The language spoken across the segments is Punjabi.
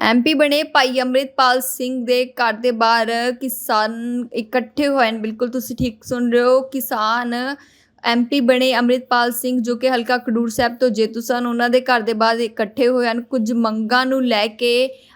ਐਮਪੀ ਬਣੇ ਭਾਈ ਅੰਮ੍ਰਿਤਪਾਲ ਸਿੰਘ ਦੇ ਘਰ ਦੇ ਬਾਹਰ ਕਿਸਾਨ ਇਕੱਠੇ ਹੋਏ ਨੇ। ਬਿਲਕੁਲ ਤੁਸੀਂ ਠੀਕ ਸੁਣ ਰਹੇ ਹੋ। ਕਿਸਾਨ ਐਮਪੀ ਬਣੇ ਅੰਮ੍ਰਿਤਪਾਲ ਸਿੰਘ ਜੋ ਕਿ ਹਲਕਾ ਖਡੂਰ ਸਾਹਿਬ ਤੋਂ ਜੇਤੂ ਸਨ। ਉਹਨਾਂ ਦੇ ਘਰ ਦੇ ਬਾਹਰ ਇਕੱਠੇ ਹੋਏ ਹਨ। ਕੁਝ ਮੰਗਾਂ ਨੂੰ ਲੈ ਕੇ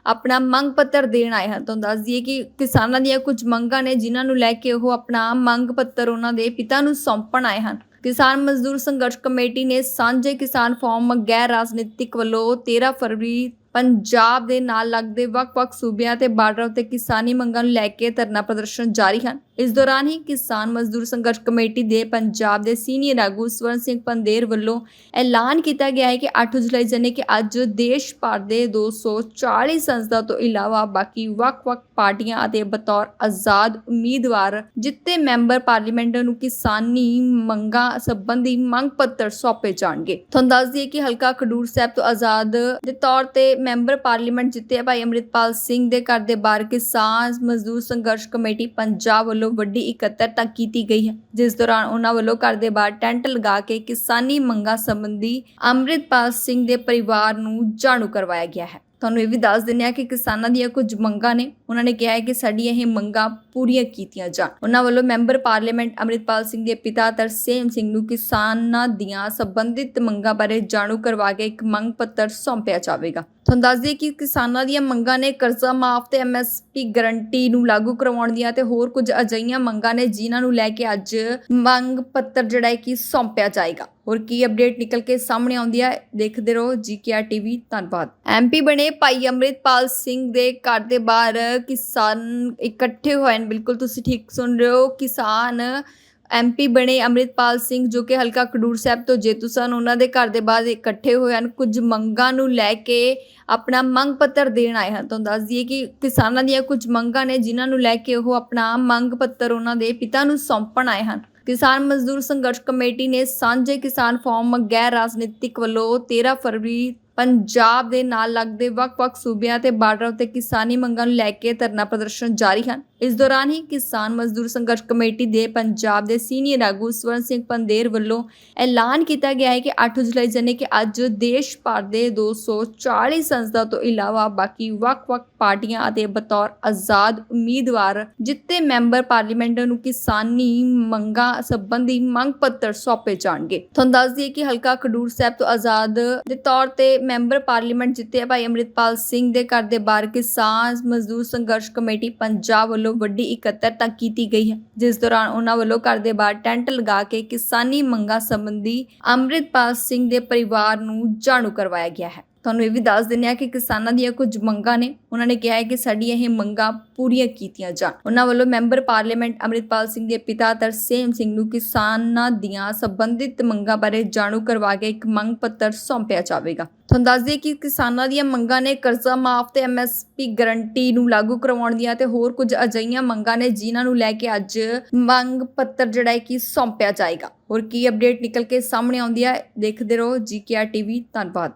ਆਪਣਾ ਮੰਗ ਪੱਤਰ ਦੇਣ ਆਏ ਹਨ। ਤੁਹਾਨੂੰ ਦੱਸ ਦਈਏ ਕਿ ਕਿਸਾਨਾਂ ਦੀਆਂ ਕੁਝ ਮੰਗਾਂ ਨੇ ਜਿਨ੍ਹਾਂ ਨੂੰ ਲੈ ਕੇ ਉਹ ਆਪਣਾ ਮੰਗ ਪੱਤਰ ਉਹਨਾਂ ਦੇ ਪਿਤਾ ਨੂੰ ਸੌਂਪਣ ਆਏ ਹਨ। ਕਿਸਾਨ ਮਜ਼ਦੂਰ ਸੰਘਰਸ਼ ਕਮੇਟੀ ਨੇ ਸਾਂਝੇ ਕਿਸਾਨ ਫੋਰਮ ਗੈਰ ਰਾਜਨੀਤਿਕ ਵੱਲੋਂ 13 ਫਰਵਰੀ ਪੰਜਾਬ ਦੇ ਨਾਲ ਲੱਗਦੇ ਵੱਖ-ਵੱਖ ਸੂਬਿਆਂ ਤੇ ਬਾਰਡਰ ਉੱਤੇ ਕਿਸਾਨੀ ਮੰਗਾਂ ਨੂੰ ਲੈ ਕੇ ਧਰਨਾ ਪ੍ਰਦਰਸ਼ਨ ਜਾਰੀ ਹਨ। ਇਸ ਦੌਰਾਨ ਹੀ ਕਿਸਾਨ ਮਜ਼ਦੂਰ ਸੰਘਰਸ਼ ਕਮੇਟੀ ਦੇ ਪੰਜਾਬ ਦੇ ਸੀਨੀਅਰ ਆਗੂ ਸਵਰਨ ਸਿੰਘ ਪੰਦੇਰ ਵੱਲੋਂ ਐਲਾਨ ਕੀਤਾ ਗਿਆ ਹੈ ਕਿ 8 ਜੁਲਾਈ ਜਨੇ ਕਿ ਅੱਜ ਦੇਸ਼ ਭਰ ਦੇ 240 ਸੰਸਦਾ ਤੋਂ ਇਲਾਵਾ ਬਾਕੀ ਵੱਖ-ਵੱਖ ਪਾਰਟੀਆਂ ਅਤੇ ਬਤੌਰ ਆਜ਼ਾਦ ਉਮੀਦਵਾਰ ਜਿੱਤੇ ਮੈਂਬਰ ਪਾਰਲੀਮੈਂਟ ਨੂੰ ਕਿਸਾਨੀ ਮੰਗਾਂ ਸੰਬੰਧੀ ਮੰਗ ਪੱਤਰ ਸੌਂਪੇ ਜਾਣਗੇ। ਤੁਹਾਨੂੰ ਦੱਸ ਦਈਏ ਕਿ ਹਲਕਾ ਖਡੂਰ ਸਾਹਿਬ ਤੋਂ ਆਜ਼ਾਦ ਦੇ ਤੌਰ ਤੇ ਮੈਂਬਰ ਪਾਰਲੀਮੈਂਟ ਜਿੱਤੇ ਭਾਈ ਅੰਮ੍ਰਿਤਪਾਲ ਸਿੰਘ ਦੇ ਘਰ ਦੇ ਬਾਹਰ ਕਿਸਾਨ ਮਜ਼ਦੂਰ ਸੰਘਰਸ਼ ਕਮੇਟੀ ਪੰਜਾਬ ਵੱਲੋਂ ਵੱਡੀ ਇਕੱਤਰਤਾ ਕੀਤੀ ਗਈ ਹੈ, ਜਿਸ ਦੌਰਾਨ ਉਹਨਾਂ ਵੱਲੋਂ ਘਰ ਦੇ ਬਾਹਰ ਟੈਂਟ ਲਗਾ ਕੇ ਕਿਸਾਨੀ ਮੰਗਾਂ ਸੰਬੰਧੀ ਅੰਮ੍ਰਿਤਪਾਲ ਸਿੰਘ ਦੇ ਪਰਿਵਾਰ ਨੂੰ ਜਾਣੂ ਕਰਵਾਇਆ ਗਿਆ ਹੈ। ਤੁਹਾਨੂੰ ਇਹ ਵੀ ਦੱਸ ਦਿੰਦੇ ਆ ਕਿ ਕਿਸਾਨਾਂ ਦੀਆਂ ਕੁਝ ਮੰਗਾਂ ਨੇ ਉਹਨਾਂ ਨੇ ਕਿਹਾ ਹੈ ਕਿ ਸਾਡੀਆਂ ਇਹ ਮੰਗਾਂ ਪੂਰੀਆਂ ਕੀਤੀਆਂ ਜਾਣ। ਉਹਨਾਂ ਵੱਲੋਂ ਮੈਂਬਰ ਪਾਰਲੀਮੈਂਟ ਅੰਮ੍ਰਿਤਪਾਲ ਸਿੰਘ ਦੇ ਪਿਤਾ ਤਰਸੇਮ ਸਿੰਘ ਨੂੰ ਕਿਸਾਨਾਂ ਦੀਆਂ ਸੰਬੰਧਿਤ ਮੰਗਾਂ ਬਾਰੇ ਜਾਣੂ ਕਰਵਾ ਕੇ ਇੱਕ ਮੰਗ ਪੱਤਰ ਸੌਂਪਿਆ ਜਾਵੇਗਾ। ਤੁਹਾਨੂੰ ਦੱਸ ਦਈਏ ਕਿ ਕਿਸਾਨਾਂ ਦੀਆਂ ਮੰਗਾਂ ਨੇ ਕਰਜ਼ਾ ਮਾਫ ਤੇ ਐਮਐਸਪੀ ਗਰੰਟੀ ਨੂੰ ਲਾਗੂ ਕਰਵਾਉਣ ਦੀਆਂ ਤੇ ਹੋਰ ਕੁਝ ਅਜਿਹੀਆਂ ਮੰਗਾਂ ਨੇ ਜਿਨ੍ਹਾਂ ਨੂੰ ਲੈ ਕੇ ਅੱਜ ਮੰਗ ਪੱਤਰ ਜਿਹੜਾ ਹੈ ਕਿ ਸੌਂਪਿਆ ਜਾਏਗਾ। ਹੋਰ ਕੀ ਅਪਡੇਟ ਨਿਕਲ ਕੇ ਸਾਹਮਣੇ ਆਉਂਦੀ ਹੈ, ਦੇਖਦੇ ਰਹੋ ਜੀਕੇਆਰ ਟੀਵੀ ਧੰਨਵਾਦ। ਐਮਪੀ ਬਣੇ ਭਾਈ ਅੰਮ੍ਰਿਤਪਾਲ ਸਿੰਘ ਦੇ ਘਰ ਦੇ ਬਾਹਰ ਕਿਸਾਨ ਇਕੱਠੇ ਹੋਏ ਨੇ। ਬਿਲਕੁਲ ਤੁਸੀਂ ਠੀਕ ਸੁਣ ਰਹੇ ਹੋ ਕਿਸਾਨ ਐਮਪੀ ਬਣੇ ਅੰਮ੍ਰਿਤਪਾਲ ਸਿੰਘ ਜੋ ਕਿ ਹਲਕਾ ਖਡੂਰ ਸਾਹਿਬ ਤੋਂ ਜੇਤੂ ਸਨ। ਉਹਨਾਂ ਦੇ ਘਰ ਦੇ ਬਾਹਰ ਇਕੱਠੇ ਹੋਏ ਹਨ। ਕੁਝ ਮੰਗਾਂ ਨੂੰ ਲੈ ਕੇ ਆਪਣਾ ਮੰਗ ਪੱਤਰ ਦੇਣ ਆਏ ਹਨ। ਤੁਹਾਨੂੰ ਦੱਸ ਦਈਏ ਕਿ ਕਿਸਾਨਾਂ ਦੀਆਂ ਕੁਝ ਮੰਗਾਂ ਨੇ ਜਿਨ੍ਹਾਂ ਨੂੰ ਲੈ ਕੇ ਉਹ ਆਪਣਾ ਮੰਗ ਪੱਤਰ ਉਹਨਾਂ ਦੇ ਪਿਤਾ ਨੂੰ ਸੌਂਪਣ ਆਏ ਹਨ। ਕਿਸਾਨ ਮਜ਼ਦੂਰ ਸੰਘਰਸ਼ ਕਮੇਟੀ ਨੇ ਸਾਂਝੇ ਕਿਸਾਨ ਫੋਰਮ ਗੈਰ ਰਾਜਨੀਤਿਕ ਵੱਲੋਂ 13 ਫਰਵਰੀ ਪੰਜਾਬ ਦੇ ਨਾਲ ਲੱਗਦੇ ਵੱਖ-ਵੱਖ ਸੂਬਿਆਂ ਤੇ ਬਾਰਡਰ ਉੱਤੇ ਕਿਸਾਨੀ ਮੰਗਾਂ ਨੂੰ ਲੈ ਕੇ ਧਰਨਾ ਪ੍ਰਦਰਸ਼ਨ ਜਾਰੀ ਹਨ। ਇਸ ਦੌਰਾਨ ਹੀ ਕਿਸਾਨ ਮਜ਼ਦੂਰ ਸੰਘਰਸ਼ ਕਮੇਟੀ ਦੇ ਪੰਜਾਬ ਦੇ ਸੀਨੀਅਰ ਆਗੂ ਸਵਰਨ ਸਿੰਘ ਪੰਦੇਰ ਵੱਲੋਂ ਐਲਾਨ ਕੀਤਾ ਗਿਆ ਹੈ ਕਿ 8 ਜੁਲਾਈ ਜਨੇ ਕਿ ਅੱਜ ਦੇਸ਼ ਭਰ ਦੇ 240 ਸੰਸਦਾ ਤੋਂ ਇਲਾਵਾ ਬਾਕੀ ਵੱਖ-ਵੱਖ ਪਾਰਟੀਆਂ ਅਤੇ ਬਤੌਰ ਆਜ਼ਾਦ ਉਮੀਦਵਾਰ ਜਿੱਤੇ ਮੈਂਬਰ ਪਾਰਲੀਮੈਂਟ ਨੂੰ ਕਿਸਾਨੀ ਮੰਗਾਂ ਸੰਬੰਧੀ ਮੰਗ ਪੱਤਰ ਸੌਂਪੇ ਜਾਣਗੇ। ਤੁਹਾਨੂੰ ਦੱਸ ਦਈਏ ਕਿ ਹਲਕਾ ਖਡੂਰ ਸਾਹਿਬ ਤੋਂ ਆਜ਼ਾਦ ਦੇ ਤੌਰ ਤੇ ਮੈਂਬਰ ਪਾਰਲੀਮੈਂਟ ਜਿੱਤੇ ਭਾਈ ਅੰਮ੍ਰਿਤਪਾਲ ਸਿੰਘ ਦੇ ਘਰ ਦੇ ਬਾਹਰ ਕਿਸਾਨ ਮਜ਼ਦੂਰ ਸੰਘਰਸ਼ ਕਮੇਟੀ ਪੰਜਾਬ ਵੱਲੋਂ ਵੱਡੀ ਇਕੱਤਰਤਾ ਕੀਤੀ ਗਈ ਹੈ, ਜਿਸ ਦੌਰਾਨ ਉਹਨਾਂ ਵੱਲੋਂ ਘਰ ਦੇ ਬਾਹਰ ਟੈਂਟ ਲਗਾ ਕੇ ਕਿਸਾਨੀ ਮੰਗਾਂ ਸੰਬੰਧੀ ਅੰਮ੍ਰਿਤਪਾਲ ਸਿੰਘ ਦੇ ਪਰਿਵਾਰ ਨੂੰ ਜਾਣੂ ਕਰਵਾਇਆ ਗਿਆ ਹੈ। ਤੁਹਾਨੂੰ ਇਹ ਵੀ ਦੱਸ ਦਿੰਦੇ ਆ ਕਿ ਕਿਸਾਨਾਂ ਦੀਆਂ ਕੁਝ ਮੰਗਾਂ ਨੇ। ਉਹਨਾਂ ਨੇ ਕਿਹਾ ਹੈ ਕਿ ਸਾਡੀਆਂ ਇਹ ਮੰਗਾਂ ਪੂਰੀਆਂ ਕੀਤੀਆਂ ਜਾਣ। ਉਹਨਾਂ ਵੱਲੋਂ ਮੈਂਬਰ ਪਾਰਲੀਮੈਂਟ ਅੰਮ੍ਰਿਤਪਾਲ ਸਿੰਘ ਦੇ ਪਿਤਾ ਤਰਸੇਮ ਸਿੰਘ ਨੂੰ ਕਿਸਾਨਾਂ ਦੀਆਂ ਸੰਬੰਧਿਤ ਮੰਗਾਂ ਬਾਰੇ ਜਾਣੂ ਕਰਵਾ ਕੇ ਇੱਕ ਮੰਗ ਪੱਤਰ ਸੌਂਪਿਆ ਜਾਵੇਗਾ। ਤੁਹਾਨੂੰ ਦੱਸ ਦਈਏ ਕਿ ਕਿਸਾਨਾਂ ਦੀਆਂ ਮੰਗਾਂ ਨੇ ਕਰਜ਼ਾ ਮਾਫ ਤੇ ਐਮਐਸਪੀ ਗਰੰਟੀ ਨੂੰ ਲਾਗੂ ਕਰਵਾਉਣ ਦੀਆਂ ਤੇ ਹੋਰ ਕੁਝ ਅਜਿਹੀਆਂ ਮੰਗਾਂ ਨੇ ਜਿਨ੍ਹਾਂ ਨੂੰ ਲੈ ਕੇ ਅੱਜ ਮੰਗ ਪੱਤਰ ਜਿਹੜਾ ਹੈ ਕਿ ਸੌਂਪਿਆ ਜਾਏਗਾ। ਹੋਰ ਕੀ ਅਪਡੇਟ ਨਿਕਲ ਕੇ ਸਾਹਮਣੇ ਆਉਂਦੀ ਹੈ, ਦੇਖਦੇ ਰਹੋ ਜੀਕੇਆਰ ਟੀਵੀ ਧੰਨਵਾਦ।